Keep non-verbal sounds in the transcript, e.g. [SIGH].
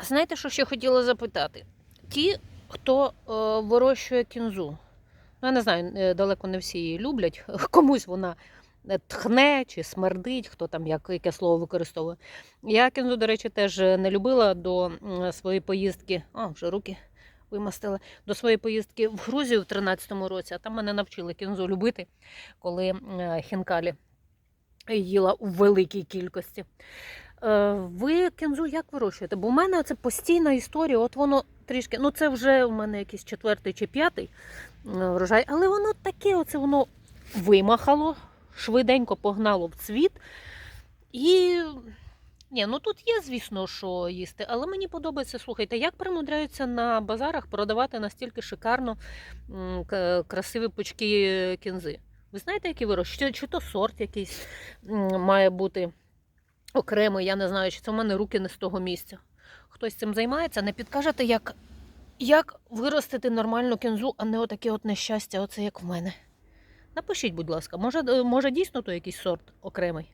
Знаєте, що ще хотіла запитати? Ті, хто е, вирощує кінзу, ну, я не знаю, е, далеко не всі її люблять, [LAUGHS] комусь вона е, тхне чи смердить, хто там як, яке слово використовує. Я кінзу, до речі, теж не любила до своєї поїздки. О, вже руки вимастила. До своєї поїздки в Грузію в 13-му році, а там мене навчили кінзу любити, коли е, хінкалі їла у великій кількості. Е, Ви кінзу як вирощуєте? Бо в мене це постійна історія. От воно трішки, ну це вже у мене якийсь четвертий чи п'ятий е, врожай, але воно таке, оце воно вимахало, швиденько погнало в цвіт. І ні, ну тут є, звісно, що їсти, але мені подобається, слухайте, як примудряються на базарах продавати настільки шикарно красиві пучки кінзи. Ви знаєте, які вирощують? Чи, чи то сорт якийсь має бути окремий, я не знаю, чи це в мене руки не з того місця. Хтось цим займається, не підкажете, як, як виростити нормальну кінзу, а не отаке от нещастя, оце як в мене. Напишіть, будь ласка, може, е, може дійсно то якийсь сорт окремий.